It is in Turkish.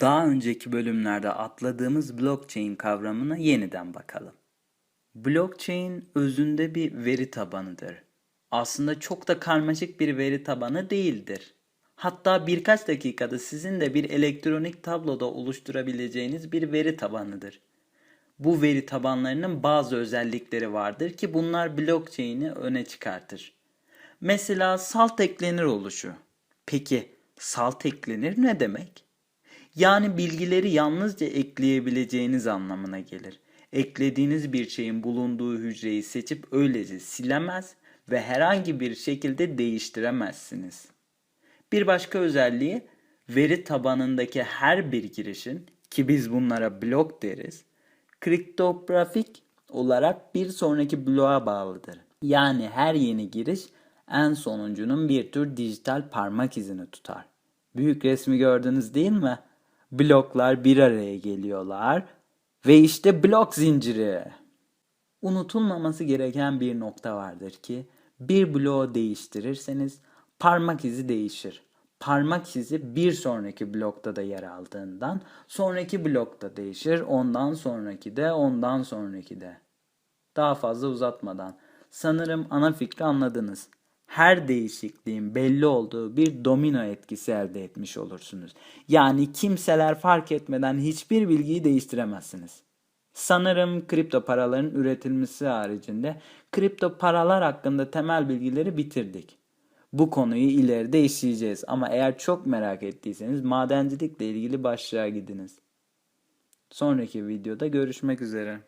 Daha önceki bölümlerde atladığımız blockchain kavramına yeniden bakalım. Blockchain özünde bir veri tabanıdır. Aslında çok da karmaşık bir veri tabanı değildir. Hatta birkaç dakikada sizin de bir elektronik tabloda oluşturabileceğiniz bir veri tabanıdır. Bu veri tabanlarının bazı özellikleri vardır ki bunlar blockchain'i öne çıkartır. Mesela salt eklenir oluşu. Peki salt eklenir ne demek? Yani bilgileri yalnızca ekleyebileceğiniz anlamına gelir. Eklediğiniz bir şeyin bulunduğu hücreyi seçip öylece silemez ve herhangi bir şekilde değiştiremezsiniz. Bir başka özelliği veri tabanındaki her bir girişin ki biz bunlara blok deriz, kriptografik olarak bir sonraki bloğa bağlıdır. Yani her yeni giriş en sonuncunun bir tür dijital parmak izini tutar. Büyük resmi gördünüz değil mi? Bloklar bir araya geliyorlar ve işte blok zinciri. Unutulmaması gereken bir nokta vardır ki bir bloğu değiştirirseniz parmak izi değişir. Parmak izi bir sonraki blokta da yer aldığından sonraki blokta değişir, ondan sonraki de, ondan sonraki de. Daha fazla uzatmadan sanırım ana fikri anladınız. Her değişikliğin belli olduğu bir domino etkisi elde etmiş olursunuz. Yani kimseler fark etmeden hiçbir bilgiyi değiştiremezsiniz. Sanırım kripto paraların üretilmesi haricinde kripto paralar hakkında temel bilgileri bitirdik. Bu konuyu ileride işleyeceğiz ama eğer çok merak ettiyseniz madencilikle ilgili başlığa gidiniz. Sonraki videoda görüşmek üzere.